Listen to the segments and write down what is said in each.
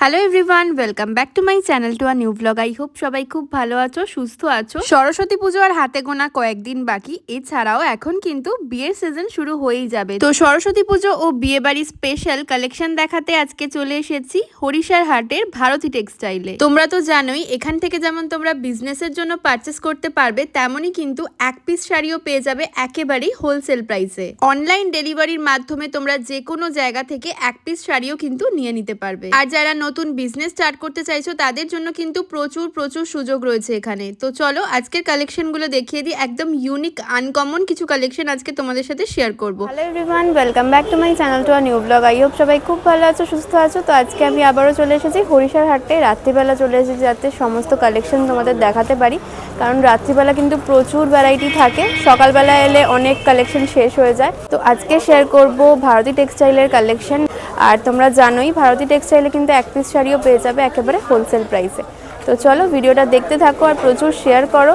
Hello everyone welcome back to my channel to our new vlog I hope সবাই খুব ভালো আছো, সুস্থ আছো। সরস্বতী পুজো আর হাতে গোনা কয়েকদিন বাকি, এছাড়াও এখন কিন্তু বিয়ের সিজন শুরু হয়েই যাবে। তো সরস্বতী পুজো ও বিয়ে বাড়ির স্পেশাল কালেকশন দেখাতে আজকে চলে এসেছি হরিশার হাটের ভারতী টেক্সটাইলে তোমরা তো জানোই, এখান থেকে যেমন তোমরা বিজনেসের জন্য পারচেস করতে পারবে, তেমনই কিন্তু এক পিস শাড়িও পেয়ে যাবে একেবারেই হোলসেল প্রাইসে অনলাইন ডেলিভারির মাধ্যমে তোমরা যে কোনো জায়গা থেকে এক পিস শাড়িও কিন্তু নিয়ে নিতে পারবে। আর যারা নতুন বিজনেস স্টার্ট করতে চাইছো, তাদের জন্য কিন্তু প্রচুর প্রচুর সুযোগ রয়েছে এখানে। তো চলো, আজকের কালেকশনগুলো দেখিয়ে দিই। একদম ইউনিক আনকমন কিছু কালেকশন আজকে তোমাদের সাথে শেয়ার করব। Hello everyone welcome back to my channel to our new vlog I hope সবাই খুব ভালো আছো, সুস্থ আছো। তো আজকে আমি আবারও চলে এসেছি হরিশার হাটে রাত্রিবেলা চলে এসেছি যাতে সমস্ত কালেকশন তোমাদের দেখাতে পারি। কারণ রাত্রিবেলা কিন্তু প্রচুর ভ্যারাইটি থাকে। সকালবেলা এলে অনেক কালেকশন শেষ হয়ে যায়। তো আজকে শেয়ার করব ভারতী টেক্সটাইলের কালেকশন আর তোমরা জানোই, ভারতী টেক্সটাইলে কিন্তু এক পিস শাড়িও পেয়ে যাবে একেবারে হোলসেল প্রাইসে তো চলো ভিডিওটা দেখতে থাকো আর প্রচুর শেয়ার করো।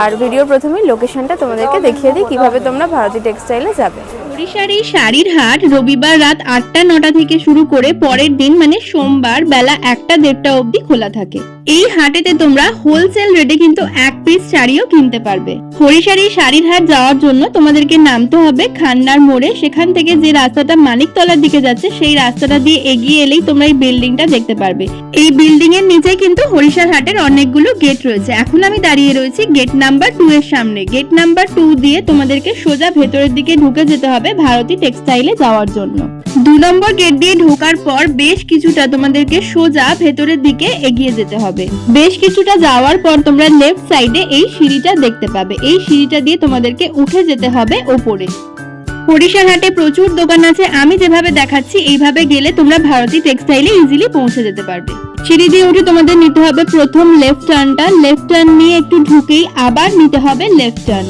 আর ভিডিও প্রথমেই লোকেশনটা তোমাদেরকে দেখিয়ে দিই, কীভাবে তোমরা ভারতী টেক্সটাইলে যাবে। ওড়িশার এই শাড়ির হাট রবিবার রাত আটটা, নটা থেকে শুরু করে পরের দিন মানে সোমবার বেলা একটা, দেড়টা অবধি খোলা থাকে। এই হাটেতে তোমরা হোলসেল রেটে কিন্তু এক পিস শাড়িও কিনতে পারবে। হরিশার এই শাড়ির হাট যাওয়ার জন্য তোমাদেরকে নামতে হবে খান্নার মোড়ে। সেখান থেকে যে রাস্তাটা মানিকতলার দিকে যাচ্ছে, সেই রাস্তাটা দিয়ে এগিয়ে এলেই তোমরা এই বিল্ডিংটা দেখতে পারবে। এই বিল্ডিং এর নিচে কিন্তু হরিশার হাটের অনেকগুলো গেট রয়েছে। এখন আমি দাঁড়িয়ে রয়েছি গেট নাম্বার টু এর সামনে। গেট নাম্বার টু দিয়ে তোমাদেরকে সোজা ভেতরের দিকে ঢুকে যেতে হবে। ভারতী টেক্সটাইলে যাওয়ার জন্য। দু নম্বর গেট দিয়ে ঢোকার পর বেশ কিছুটা তোমাদেরকে সোজা ভেতরের দিকে এগিয়ে যেতে হবে। বেশ কিছুটা যাওয়ার পর তোমরা লেফট সাইডে এই সিঁড়িটা দেখতে পাবে। এই সিঁড়িটা দিয়ে তোমাদেরকে উঠে যেতে হবে ওপরে। হাটে প্রচুর দোকান আছে। আমি যেভাবে দেখাচ্ছি, এইভাবে গেলে তোমরা ভারতী টেক্সটাইলে ইজিলি পৌঁছে যেতে পারবে। সিঁড়ি দিয়ে উঠে তোমাদের নিতে হবে প্রথম লেফট টার্নটা লেফট টার্ন নিয়ে একটু ঢুকেই আবার নিতে হবে লেফট টার্ন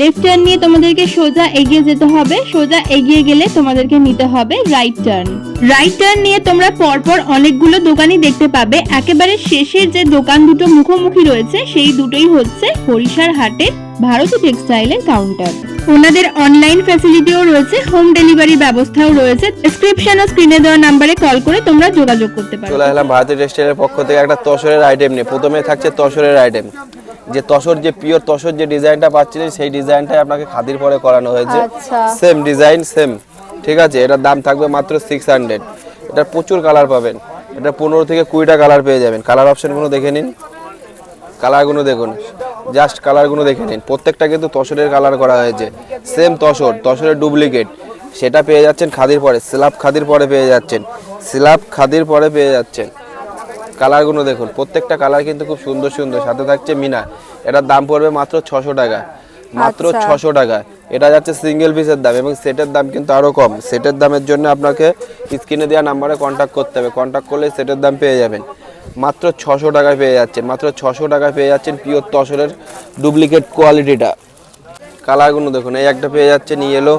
লেফট টার্ন নিয়ে তোমাদেরকে সোজা এগিয়ে যেতে হবে। সোজা এগিয়ে গেলে তোমাদেরকে নিতে হবে রাইট টার্ন রাইট টার্ন নিয়ে তোমরা পরপর অনেকগুলো দোকানই দেখতে পাবে। একেবারে শেষের যে দোকান দুটো মুখোমুখি রয়েছে, সেই দুটোই হচ্ছে হরিশার হাটের ভারতী টেক্সটাইলের কাউন্টার ওনাদের অনলাইন ফ্যাসিলিটিও রয়েছে হোম ডেলিভারির ব্যবস্থাও রয়েছে। ডেসক্রিপশন ও স্ক্রিনে দেওয়া নাম্বারে কল করে তোমরা যোগাযোগ করতে পারো। চলে এলাম ভারতীয় টেক্সটাইলের পক্ষ থেকে একটা তসরের আইটেম নিয়ে। প্রথমে থাকছে তসরের আইটেম যে তসর যে পিওর তসর যে ডিজাইনটা পাচ্ছিলেন সেই ডিজাইনটাই আপনাকে খাদির পরে করানো হয়েছে। সেম ডিজাইন সেম ঠিক আছে এটার দাম থাকবে মাত্র সিক্স হান্ড্রেড এটার প্রচুর কালার পাবেন। এটা পনেরো থেকে কুড়িটা কালার পেয়ে যাবেন। কালার অপশানগুলো দেখে নিন। কালারগুলো দেখুন। জাস্ট কালারগুলো দেখে নিন। প্রত্যেকটা কিন্তু তসরের কালার করা হয়েছে। সেম তসর তসরের ডুপ্লিকেট সেটা পেয়ে যাচ্ছেন খাদির পরে স্ল্যাব খাদির পরে পেয়ে যাচ্ছেন। স্ল্যাব খাদির পরে পেয়ে যাচ্ছেন। কালারগুলো দেখুন প্রত্যেকটা কালার কিন্তু খুব সুন্দর সুন্দর। সাথে থাকছে মিনা এটার দাম পড়বে মাত্র ছশো টাকা। মাত্র আচ্ছা। ছশো টাকা। এটা যাচ্ছে সিঙ্গেল পিসের দাম এবং সেটের দাম কিন্তু আরও কম। সেটের দামের জন্য আপনাকে স্ক্রিনে দেওয়া নাম্বারে কন্ট্যাক্ট করতে হবে। কন্ট্যাক্ট করলে সেটের দাম পেয়ে যাবেন। মাত্র ছশো টাকায় পেয়ে যাচ্ছেন। মাত্র ছশো টাকায় পেয়ে যাচ্ছেন পিওর তসরের ডুপ্লিকেট কোয়ালিটিটা কালারগুলো দেখুন এই একটা পেয়ে যাচ্ছেন ইয়েলো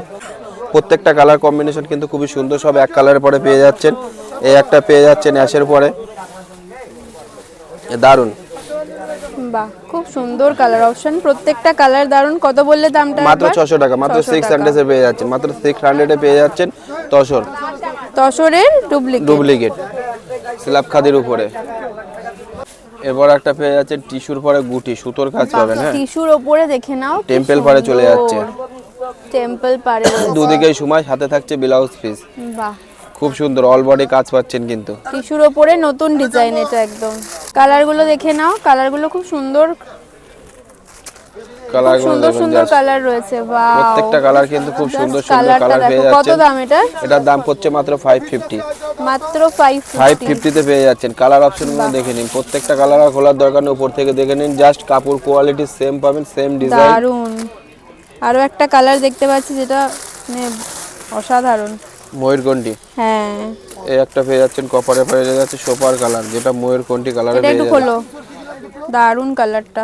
প্রত্যেকটা কালার কম্বিনেশন কিন্তু খুবই সুন্দর সব এক কালারের পরে পেয়ে যাচ্ছেন। এই একটা পেয়ে যাচ্ছেন অ্যাশের পরে। দারুণ বাহ খুব সুন্দর কালার অপশন প্রত্যেকটা কালার দারুণ কত বললে দামটা মাত্র একবার? ছশো টাকা মাত্র 600 সিক্স হান্ড্রেডে পেয়ে যাচ্ছেন মাত্র সিক্স হান্ড্রেডে পেয়ে যাচ্ছেন তসর। তসরের ডুপ্লিকেট ডুপ্লিকেট স্ল্যাব খাদির উপরে। এরপর একটা পেয়ে যাচ্ছেন টিস্যুর পরে গুটি সুতোর কাজ পাবেন হ্যাঁ। টিস্যুর ওপরে দেখে নাও টেম্পল পাড়ে চলে যাচ্ছে। টেম্পল পারে দুদিকেই সময় সাথে থাকছে ব্লাউজ পিস বাহ খুব সুন্দর অল বডি কাজ পাচ্ছেন কিন্তু। টিস্যুর ওপরে নতুন ডিজাইন এটা একদম। কালারগুলো দেখে নাও কালারগুলো খুব সুন্দর। কালারগুলো সুন্দর সুন্দর কালার রয়েছে বাহ প্রত্যেকটা কালার কিন্তু খুব সুন্দর সুন্দর কালার পেয়ে দেখো কত দাম এটা? এটার দাম পড়ছে মাত্র পেয়ে যাচ্ছেন। কালার অপশনগুলো দেখে নিন প্রত্যেকটা কালার খোলার দরকার নেই উপর থেকে দেখে নিন জাস্ট কাপড় কোয়ালিটি সেম পাবেন সেম ডিজাইন দারুণ আরও একটা কালার দেখতে পাচ্ছি যেটা মানে অসাধারণ। ময়ূরকণ্ঠী হ্যাঁ। এই একটা পেয়ে যাচ্ছেন কপারে পেয়ে যাচ্ছে সোপার কালার যেটা ময়ূরকণ্ঠী কালারে পেয়ে যাবেন? খোলো। দারুণ কালারটা।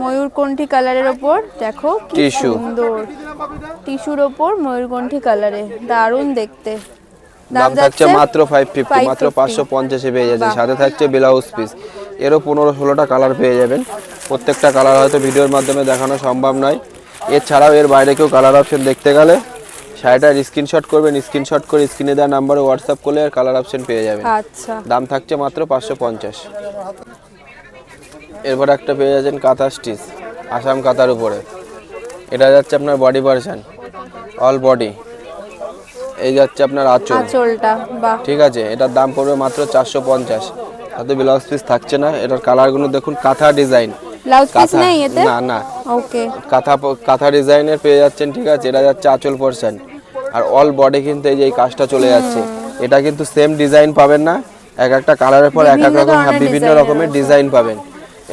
ময়ূরকণ্ঠী কালারের ওপর? দেখো কি। সুন্দর। টিস্যুর ওপর ময়ূরকণ্ঠী কালারে? দারুণ দেখতে। দাম থাকছে মাত্র ফাইভ ফিফটি 550 মাত্র পাঁচশো পঞ্চাশে পেয়ে যাচ্ছেন। সাথে থাকছে ব্লাউজ পিস এরও পনেরো ষোলোটা কালার পেয়ে যাবেন। প্রত্যেকটা কালার হয়তো ভিডিওর মাধ্যমে দেখানো সম্ভব নয়। এছাড়াও এর বাইরে কেউ কালার অপশন দেখতে গেলে শাড়িটার স্ক্রিনশট করবেন স্ক্রিনশট করে স্ক্রিনে দেওয়া নাম্বারে হোয়াটসঅ্যাপ করলে আর কালার অপশন পেয়ে যাবেন। আচ্ছা। দাম থাকছে মাত্র পাঁচশো পঞ্চাশ। এরপর একটা পেয়ে যাচ্ছেন কাঁথা স্টিচ আসাম কাঁথার উপরে। এটা যাচ্ছে আপনার বডি ভার্সন অল বডি এই যাচ্ছে আপনার আঁচল। আঁচলটা বাহ। ঠিক আছে এটার দাম পড়বে মাত্র চারশো পঞ্চাশ। তাতে ব্লাউজ পিস থাকছে না এটার কালারগুলো দেখুন কাঁথা ডিজাইন ব্লাউজ পিস নেই এতে? না না। ওকে কাঁথা কাঁথা ডিজাইনের পেয়ে যাচ্ছেন ঠিক আছে? এটা যাচ্ছে আঁচল পোর্শন আর অল বডি কিন্তু এই যে এই কাজটা চলে যাচ্ছে। এটা কিন্তু সেম ডিজাইন পাবেন না। এক একটা কালারের পর এক এক রকম হ্যাঁ, বিভিন্ন রকমের ডিজাইন পাবেন।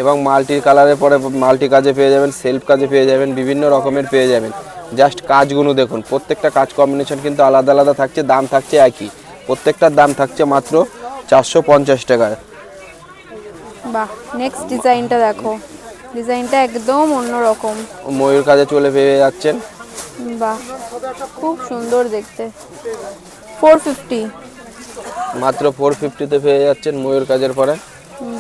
এবং মাল্টি কালারের পরে মাল্টি কাজে পেয়ে যাবেন সেলফ কাজে পেয়ে যাবেন বিভিন্ন রকমের পেয়ে যাবেন। জাস্ট কাজগুলো দেখুন প্রত্যেকটা কাজ কম্বিনেশন কিন্তু আলাদা আলাদা থাকছে দাম থাকছে একই। প্রত্যেকটার দাম থাকছে মাত্র চারশো পঞ্চাশ টাকা বাহ নেক্সট ডিজাইনটা দেখো। ডিজাইনটা একদম অন্যরকম। ময়ূর কাজে চলে পেয়ে যাচ্ছেন? বাহ খুব সুন্দর দেখতে। ফোর ফিফটি মাত্র ফোর ফিফটিতে পেয়ে যাচ্ছেন ময়ূর কাজের পরে?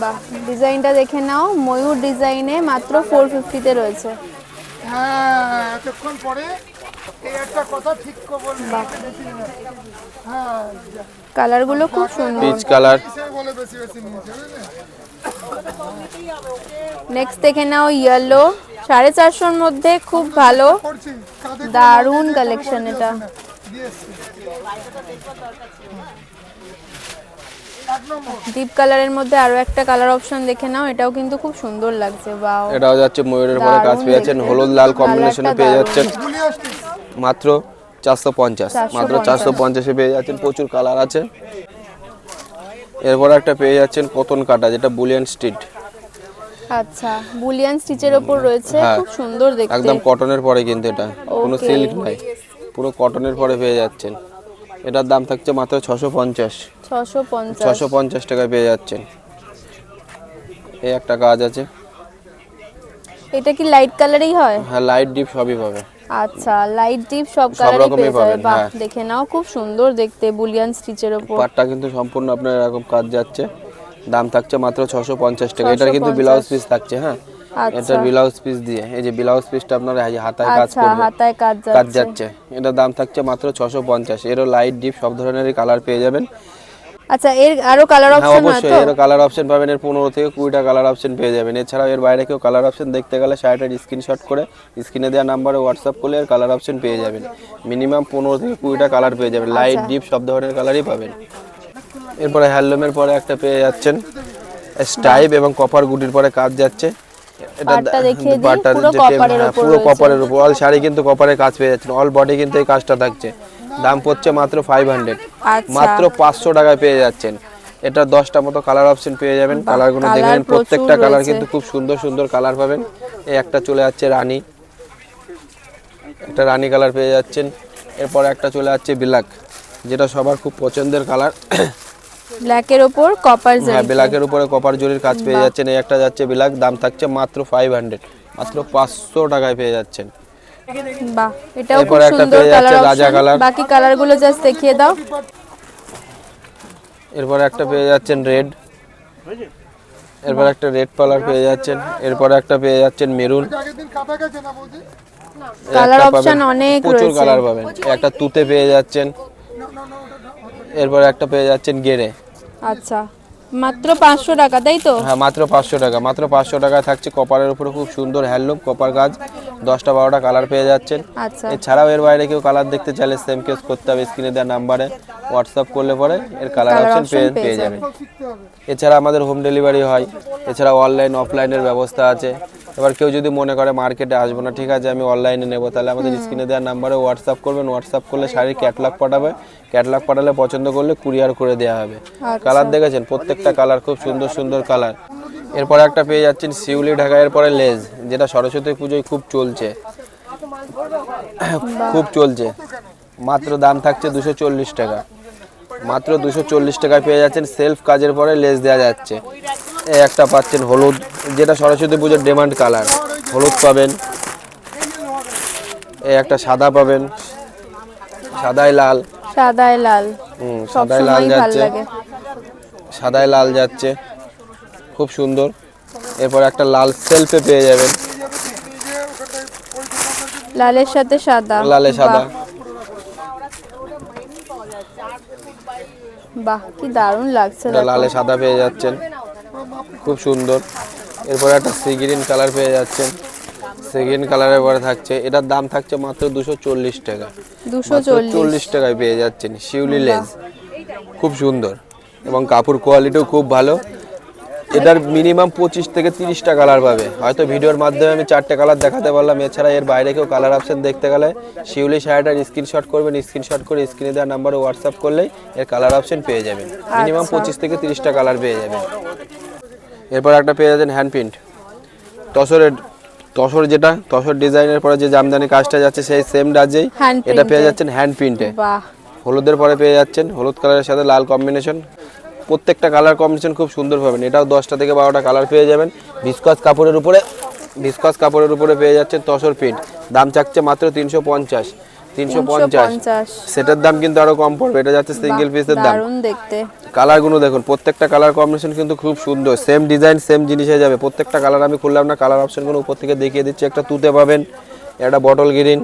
বাহ ডিজাইনটা দেখে নাও। ময়ূর ডিজাইনে মাত্র ফোর ফিফটিতে রয়েছে। হ্যাঁ এতক্ষণ পরে কালারগুলো খুব সুন্দর। পিচ কালার নেক্সট দেখে নাও ইয়েলো সাড়ে চারশোর মধ্যে খুব ভালো। দারুণ কালেকশন এটা। ডিপ কালারের মধ্যে আরও একটা কালার অপশন দেখে নাও এটাও কিন্তু খুব সুন্দর লাগছে বাও এটাও যাচ্ছে ময়ূরের পরে কাজ পেয়ে যাচ্ছেন হলুদ লাল কম্বিনেশনে পেয়ে। যাচ্ছেন। মাত্র চারশো পঞ্চাশ। মাত্র চারশো পঞ্চাশে পেয়ে যাচ্ছেন প্রচুর কালার আছে। এরপর একটা পেয়ে যাচ্ছেন কতন কাটা যেটা বুলিয়ান স্ট্রিট আচ্ছা বুলিয়ান স্টিচের ওপর রয়েছে হ্যাঁ। খুব সুন্দর দেখতে। একদম কটনের পরে কিন্তু এটা কোনো. সিল্ক নাই পুরো কটনের পরে পেয়ে যাচ্ছেন। এটার দাম থাকছে মাত্র ছশো পঞ্চাশ। ছশো পঞ্চাশ। ছশো পঞ্চাশ টাকায় পেয়ে যাচ্ছেন। এই একটা কাজ আছে। এটা কি লাইট কালারই হয়? হ্যাঁ লাইট ডিপ সবই পাবে। আচ্ছা লাইট ডিপ সব কালারই পেয়ে যাবে। পাবেন, বাহ হ্যাঁ। দেখে নাও খুব সুন্দর দেখতে বুলিয়ান স্টিচের ওপর। পাটটা কিন্তু সম্পূর্ণ আপনার এরকম কাজ যাচ্ছে। দাম থাকছে মাত্র ছশো পঞ্চাশ টাকা। এটার কিন্তু ব্লাউজ পিস থাকছে হ্যাঁ। আচ্ছা। এটার ব্লাউজ পিস দিয়ে। এই যে ব্লাউজ পিসটা আপনার এই হাতায় কাজ আচ্ছা করবে। হাতায় কাজ কাজ যাচ্ছে। যাচ্ছে। এটার দাম থাকছে মাত্র ছশো পঞ্চাশ। এরও লাইট ডিপ সব ধরনেরই কালার পেয়ে যাবেন। আচ্ছা এর আরও কালার হ্যাঁ অপশন অবশ্যই তো? এরও কালার অপশন পাবেন এর পনেরো থেকে কুড়িটা কালার অপশন পেয়ে যাবেন। এছাড়াও এর বাইরে কেউ কালার অপশন দেখতে গেলে শাড়িটার স্ক্রিনশট করে স্ক্রিনে দেওয়া নাম্বারে হোয়াটসঅ্যাপ করলে এর কালার অপশন পেয়ে যাবেন। মিনিমাম পনেরো থেকে কুড়িটা কালার পেয়ে যাবেন। লাইট আচ্ছা। ডিপ সব ধরনের কালারই পাবেন। এরপরে হ্যান্ডলুমের পরে একটা পেয়ে যাচ্ছেন। স্টাইপ এবং কপার গুটির পরে কাজ যাচ্ছে। এটা পুরো কপারের হ্যাঁ, উপর অল শাড়ি কিন্তু কপারের কাজ পেয়ে যাচ্ছেন। অল বডি কিন্তু এই কাজটা থাকছে। দাম পড়ছে মাত্র ফাইভ হান্ড্রেড মাত্র পাঁচশো টাকায় পেয়ে যাচ্ছেন। এটা দশটা মতো কালার অপশন পেয়ে যাবেন। কালারগুলো colour দেখে প্রত্যেকটা কালার কিন্তু খুব সুন্দর সুন্দর কালার পাবেন। এই একটা চলে যাচ্ছে রানী। একটা রানী কালার পেয়ে যাচ্ছেন। এরপর একটা চলে যাচ্ছে ব্ল্যাক যেটা সবার খুব পছন্দের কালার ব্ল্যাকের ওপর কপার জরি হ্যাঁ ব্ল্যাকের উপরে কপার জরির কাজ পেয়ে যাচ্ছেন। এই একটা যাচ্ছে ব্ল্যাক দাম থাকছে মাত্র ফাইভ হান্ড্রেড মাত্র পাঁচশো টাকায় পেয়ে যাচ্ছেন। বাহ এটাও খুব সুন্দর কালার রাজা অপশন বাকি কালারগুলো জাস্ট দেখিয়ে দাও। এরপর একটা পেয়ে যাচ্ছেন রেড এরপর একটা রেড কালার পেয়ে যাচ্ছেন। এরপরে একটা পেয়ে যাচ্ছেন মেরুন কালার অপশন অনেক প্রচুর কালার পাবেন। একটা তুতে পেয়ে যাচ্ছেন। এরপর একটা পেয়ে যাচ্ছেন গেরে। আচ্ছা। মাত্র পাঁচশো টাকা তাই তো? হ্যাঁ মাত্র পাঁচশো টাকা। মাত্র পাঁচশো টাকায় থাকছে কপারের উপরে খুব সুন্দর হ্যান্ডলুম কপার কাজ দশটা বারোটা কালার পেয়ে যাচ্ছেন। আচ্ছা। এছাড়াও এর বাইরে কেউ কালার দেখতে চাইলে সেম কেস করতে হবে স্ক্রিনে দেওয়া নাম্বারে হোয়াটসঅ্যাপ করলে পরে এর কালার অপশন পেয়ে যাবেন। এছাড়া আমাদের হোম ডেলিভারি হয় এছাড়া অনলাইন অফলাইনের ব্যবস্থা আছে। এবার কেউ যদি মনে করে মার্কেটে আসব না ঠিক আছে আমি অনলাইনে নেব তাহলে আমাদের স্ক্রিনে দেওয়ার নাম্বারে হোয়াটসঅ্যাপ করবেন। হোয়াটসঅ্যাপ করলে শাড়ির ক্যাটলগ পাঠাবে। ক্যাটলগ পাঠালে পছন্দ করলে কুরিয়ার করে দেওয়া হবে। কালার দেখেছেন? প্রত্যেকটা কালার খুব সুন্দর সুন্দর কালার এরপরে একটা পেয়ে যাচ্ছেন শিউলি ঢাকা এরপরে লেজ যেটা সরস্বতী পুজোয় খুব চলছে। খুব চলছে। মাত্র দাম থাকছে দুশো চল্লিশ টাকা। মাত্র দুশো চল্লিশ টাকায় পেয়ে যাচ্ছেন সেলফ কাজের পরে লেস দেওয়া যাচ্ছে। এই একটা পাচ্ছেন হলুদ যেটা সরস্বতী পুজোর ডিমান্ড কালার হলুদ পাবেন। এই একটা সাদা পাবেন। সাদায় লাল। সাদায় লাল। হুম সাদায় লাল যাচ্ছে। সাদায় লাল যাচ্ছে। খুব সুন্দর। এরপর একটা লাল সেলফে পেয়ে যাবেন। লালের সাথে সাদা। লালে সাদা। বাহ, কি দারুণ লাগছে লালে সাদা পেয়ে যাচ্ছেন। খুব সুন্দর। এরপর একটা সি গ্রিন কালার পেয়ে যাচ্ছেন। সি গ্রিন কালারের পরে থাকছে। এটার দাম থাকছে মাত্র দুশো চল্লিশ টাকা। দুশো চল্লিশ। টাকায় পেয়ে যাচ্ছেন শিউলি লেস খুব সুন্দর। এবং কাপড় কোয়ালিটিও খুব ভালো। এটার মিনিমাম পঁচিশ থেকে তিরিশটা কালার পাবে। হয়তো ভিডিওর মাধ্যমে আমি চারটে কালার দেখাতে পারলাম। এছাড়া এর বাইরে কেউ কালার অপশন দেখতে গেলে শিউলি শাড়িটার স্ক্রিনশট করবেন। স্ক্রিনশট করে স্ক্রিনে দেওয়া নাম্বারে হোয়াটসঅ্যাপ করলেই এর কালার অপশন পেয়ে যাবেন। মিনিমাম পঁচিশ থেকে তিরিশটা কালার পেয়ে যাবেন। এরপর একটা পেয়ে যাচ্ছেন হ্যান্ড প্রিন্ট। তসরের তসর যেটা তসর ডিজাইনের পরে যে জামদানি কাজটা যাচ্ছে সেই সেম ডাজেই এটা পেয়ে যাচ্ছেন হ্যান্ড প্রিন্টে হলুদের পরে পেয়ে যাচ্ছেন হলুদ কালারের সাথে লাল কম্বিনেশন প্রত্যেকটা কালার কম্বিনেশন খুব সুন্দর পাবেন। এটাও দশটা থেকে বারোটা কালার পেয়ে যাবেন। ভিসকস কাপড়ের উপরে ভিসকস কাপড়ের উপরে পেয়ে যাচ্ছেন তসর প্রিন্ট দাম চাচ্ছে মাত্র তিনশো পঞ্চাশ। তিনশো পঞ্চাশ। পঞ্চাশ। সেটার দাম কিন্তু আরও কম পড়বে। এটা যাচ্ছে সিঙ্গেল পিসের দাম। দারুণ দেখতে। কালারগুলো দেখুন প্রত্যেকটা কালার কম্বিনেশন কিন্তু খুব সুন্দর। সেম ডিজাইন সেম জিনিসে যাবে। প্রত্যেকটা কালার আমি খুললাম না কালার অপশনগুলো উপর থেকে দেখিয়ে দিচ্ছি। একটা তুতে পাবেন একটা বটল গ্রিন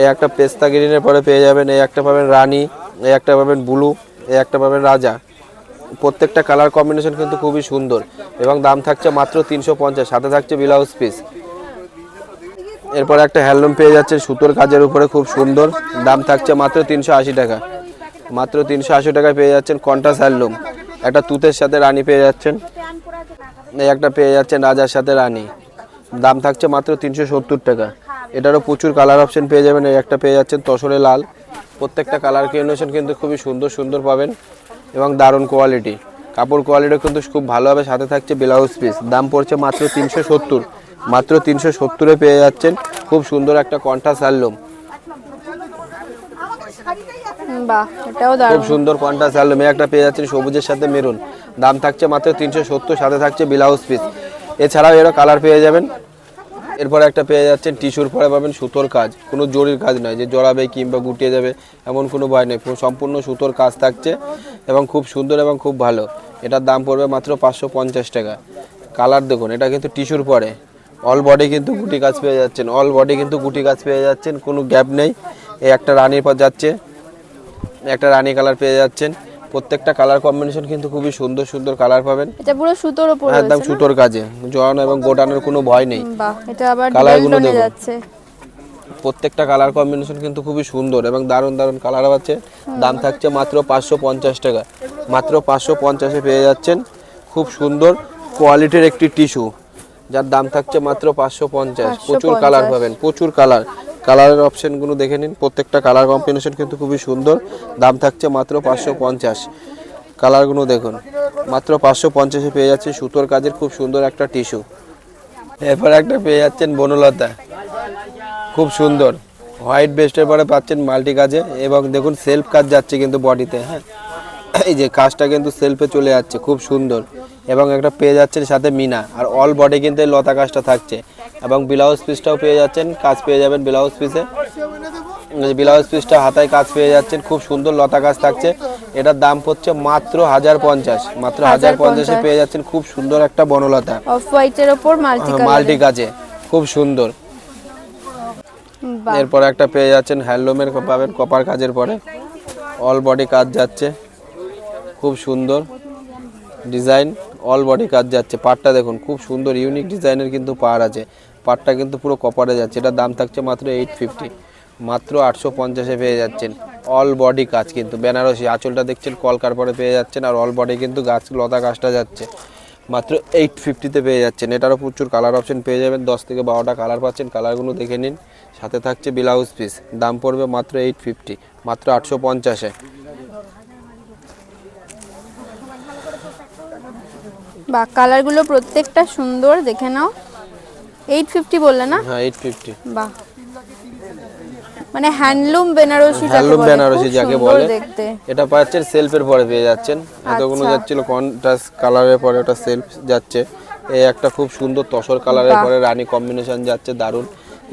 এই একটা পেস্তা গ্রিনের পরে পেয়ে যাবেন এই একটা পাবেন রানী এই একটা পাবেন ব্লু এই একটা পাবেন রাজা। প্রত্যেকটা কালার কম্বিনেশন কিন্তু খুবই সুন্দর। এবং দাম থাকছে মাত্র তিনশো পঞ্চাশ সাথে থাকছে ব্লাউজ পিস এরপর একটা হ্যান্ডলুম পেয়ে যাচ্ছে, সুতোর কাজের উপরে খুব সুন্দর, দাম থাকছে মাত্র তিনশো আশি টাকা। মাত্র তিনশো আশি টাকায় পেয়ে যাচ্ছেন কন্টাস হ্যান্ডলুম। একটা তুতের সাথে রানী পেয়ে যাচ্ছেন। এই একটা পেয়ে যাচ্ছেন রাজার সাথে রানী। দাম থাকছে মাত্র তিনশো সত্তর টাকা। এটারও প্রচুর কালার অপশন পেয়ে যাবেন। এই একটা পেয়ে যাচ্ছেন তসরে লাল। প্রত্যেকটা কালার কম্বিনেশন কিন্তু খুবই সুন্দর সুন্দর পাবেন এবং দারুণ কোয়ালিটি কাপড় কোয়ালিটিও কিন্তু খুব ভালো হবে, সাথে থাকছে ব্লাউজ পিস দাম পড়ছে মাত্র তিনশো সত্তর। মাত্র তিনশো সত্তরে পেয়ে যাচ্ছেন। খুব সুন্দর একটা কন্টাস হ্যান্ডলুম খুব সুন্দর কন্ট্রাস্ট অ্যালবামে একটা পেয়ে যাচ্ছেন সবুজের সাথে মেরুন। দাম থাকছে মাত্র তিনশো সত্তর সাথে থাকছে ব্লাউজ পিস। এছাড়াও এরও কালার পেয়ে যাবেন। এরপরে একটা পেয়ে যাচ্ছেন টিস্যুর পরে পাবেন সুতোর কাজ। কোনো জরির কাজ নয় যে জড়াবে কিংবা গুটিয়ে যাবে এমন কোনো ভয় নেই। সম্পূর্ণ সুতোর কাজ থাকছে এবং খুব সুন্দর এবং খুব ভালো। এটার দাম পড়বে মাত্র পাঁচশো পঞ্চাশ টাকা। কালার দেখুন এটা কিন্তু টিস্যুর পরে। অল বডি কিন্তু গুটি কাজ পেয়ে যাচ্ছেন। অল বডি কিন্তু গুটি কাজ পেয়ে যাচ্ছেন কোনো গ্যাপ নেই। এই একটা রানির পর যাচ্ছে। একটা রানি কালার পেয়ে যাচ্ছেন। প্রত্যেকটা কালার কম্বিনেশন কিন্তু খুবই সুন্দর সুন্দর কালার পাবেন। এটা পুরো সুতোর উপর একদম রয়েছে সুতোর কাজে। জড়ানো এবং গোটানোর কোনো ভয় নেই। বাহ এটা আবার Colour ডুয়েলগুলো টোনে যাচ্ছে। প্রত্যেকটা কালার কম্বিনেশন কিন্তু খুবই সুন্দর এবং দারুণ দারুণ কালার আছে। দাম থাকছে মাত্র পাঁচশো পঞ্চাশ টাকা। মাত্র পাঁচশো পঞ্চাশে পেয়ে যাচ্ছেন। খুব সুন্দর কোয়ালিটির একটি টিস্যু যার দাম থাকছে মাত্র পাঁচশো পঞ্চাশ। প্রচুর কালার পাবেন প্রচুর কালার। কালারের অপশনগুলো দেখে নিন। প্রত্যেকটা কালার কম্বিনেশন কিন্তু খুবই সুন্দর। দাম থাকছে মাত্র পাঁচশো পঞ্চাশ। কালারগুলো দেখুন। মাত্র পাঁচশো পঞ্চাশে পেয়ে যাচ্ছে সুতোর কাজের খুব সুন্দর একটা টিস্যু এরপর একটা পেয়ে যাচ্ছেন বনলতা। খুব সুন্দর। হোয়াইট বেস্টের পরে পাচ্ছেন মাল্টি কাজে এবং দেখুন সেলফ কাজ যাচ্ছে কিন্তু বডিতে হ্যাঁ। এই যে কাজটা কিন্তু সেলফে চলে যাচ্ছে খুব সুন্দর। এবং একটা পেয়ে যাচ্ছেন সাথে মিনা। আর অল বডি কিন্তু এই লতা কাজটা থাকছে। এবং ব্লাউজ পিসটাও পেয়ে যাচ্ছেন কাজ পেয়ে যাবেন ব্লাউজ পিসে ব্লাউজ পিসটা হাতায় কাজ পেয়ে যাচ্ছেন খুব সুন্দর লতা কাজ থাকছে। এটার দাম পড়ছে মাত্র হাজার পঞ্চাশ। মাত্র হাজার পঞ্চাশে পেয়ে যাচ্ছেন খুব সুন্দর একটা বনলতা। অফ হোয়াইটের ওপর মাল্টি মাল্টি কাজে খুব সুন্দর। এরপর একটা পেয়ে যাচ্ছেন হ্যান্ডলুমের পাবেন কপার কাজের পরে। অল বডি কাজ যাচ্ছে। খুব সুন্দর। ডিজাইন। অল বডি কাজ যাচ্ছে। পাটটা দেখুন, খুব সুন্দর ইউনিক ডিজাইনের কিন্তু পার আছে। পাটটা কিন্তু পুরো কপারে যাচ্ছে। এটার দাম থাকছে মাত্র এইট ফিফটি মাত্র আটশো পঞ্চাশে পেয়ে যাচ্ছেন। অল বডি কাজ কিন্তু। বেনারসি আঁচলটা দেখছেন, কলকার পরে পেয়ে যাচ্ছেন আর অল বডি কিন্তু গাছ, লতা গাছটা যাচ্ছে। মাত্র এইট ফিফটিতে পেয়ে যাচ্ছেন। এটারও প্রচুর কালার অপশন পেয়ে যাবেন। দশ থেকে বারোটা কালার পাচ্ছেন। কালারগুলো দেখে নিন। সাথে থাকছে ব্লাউজ পিস দাম পড়বে মাত্র এইট ফিফটি মাত্র আটশো পঞ্চাশে। বাহ কালারগুলো প্রত্যেকটা সুন্দর দেখে নাও। এইট ফিফটি বললে না? হ্যাঁ এইট ফিফটি বাহ। মানে হ্যান্ডলুম বেনারসি হ্যান্ডলুম বেনারসি যাকে বলে। দেখতে। এটা পাচ্ছেন সেলফের পরে পেয়ে যাচ্ছেন। এতগুলো আচ্ছা। যাচ্ছিল কন্ট্রাস্ট কালারের পরে ওটা সেলফ যাচ্ছে। এই একটা খুব সুন্দর তসর কালারের পরে রানী কম্বিনেশন যাচ্ছে দারুণ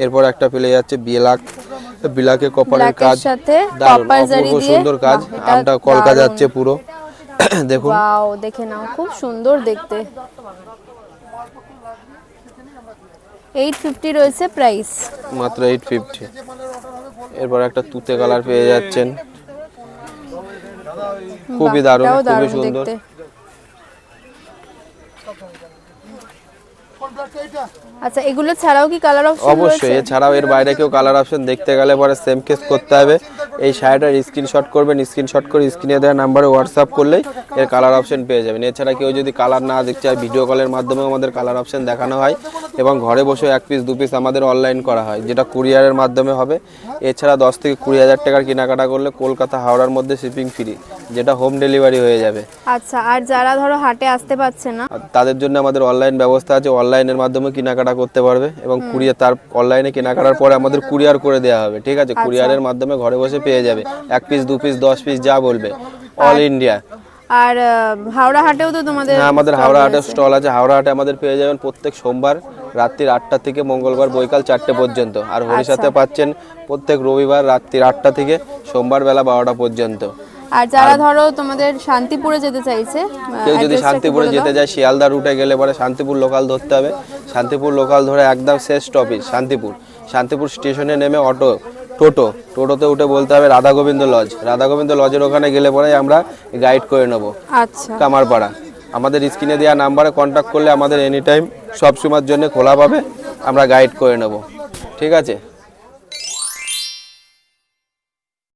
এরপর একটা পেলে যাচ্ছে বিলাক। বিলাকে কপারের ব্ল্যাকের কাজ সাথে দারুণ কপার জারি অপূর্ব দিয়ে সুন্দর কাজ। আমটা কলকা যাচ্ছে পুরো। দেখুন। ওয়াও দেখে নাও খুব সুন্দর দেখতে। এইট ফিফটি রয়েছে প্রাইস মাত্র এইট ফিফটি এরপর একটা তুতে কালার পেয়ে যাচ্ছেন। খুবই দারুণ খুবই সুন্দর। আচ্ছা এগুলো ছাড়াও কি কালার অপশন অবশ্যই এছাড়াও এর বাইরে কেউ কালার অপশন দেখতে গেলে পরে সেম কেস করতে হবে। এই শাড়িটার স্ক্রিনশট করবেন স্ক্রিনশট করে স্ক্রিনে দেওয়া নাম্বারে হোয়াটসঅ্যাপ করলেই এর কালার অপশন পেয়ে যাবেন। এছাড়া কেউ যদি কালার না দেখতে চায় ভিডিও কলের মাধ্যমেও আমাদের কালার অপশন দেখানো হয় এবং ঘরে বসে এক পিস দু পিস আমাদের অনলাইন করা হয় যেটা কুরিয়ারের মাধ্যমে হবে। এছাড়া দশ থেকে কুড়ি হাজার টাকার কেনাকাটা করলে কলকাতা হাওড়ার মধ্যে শিপিং ফ্রি যেটা হোম ডেলিভারি হয়ে যাবে। আচ্ছা আর যারা ধরো হাটে আসতে পারছে না? তাদের জন্য আমাদের অনলাইন ব্যবস্থা আছে অনলাইনের মাধ্যমে কেনাকাটা করতে পারবে এবং কুরিয়ার তার অনলাইনে কেনাকাটার পরে আমাদের কুরিয়ার করে দেওয়া হবে ঠিক আছে? কুরিয়ারের মাধ্যমে ঘরে বসে পেয়ে যাবে। এক পিস দু পিস দশ পিস যা বলবে। অল ইন্ডিয়া আর হাওড়া হাটেও তো তোমাদের হ্যাঁ আমাদের হাওড়া হাটে স্টল আছে। হাওড়া হাটে আমাদের পেয়ে যাবেন প্রত্যেক সোমবার রাত্রির আটটা থেকে মঙ্গলবার বৈকাল চারটে পর্যন্ত। আর হরিষাতে পাচ্ছেন প্রত্যেক রবিবার রাত্রির আটটা থেকে সোমবার বেলা বারোটা পর্যন্ত। আর যারা ধরো তোমাদের শান্তিপুরে যেতে চাইছে কেউ যদি শান্তিপুরে যেতে যায় শিয়ালদা রুটে গেলে পরে শান্তিপুর লোকাল ধরতে হবে। শান্তিপুর লোকাল ধরে একদম শেষ স্টপেজ শান্তিপুর। শান্তিপুর স্টেশনে নেমে অটো টোটো। টোটোতে উঠে বলতে হবে রাধা গোবিন্দ লজ রাধা গোবিন্দ লজের ওখানে গেলে পরে আমরা গাইড করে নেব। আচ্ছা। কামারপাড়া। আমাদের স্ক্রিনে দেওয়া নাম্বারে কন্ট্যাক্ট করলে আমাদের এনি টাইম সব সময়ের জন্য খোলা পাবে আমরা গাইড করে নেব। ঠিক আছে?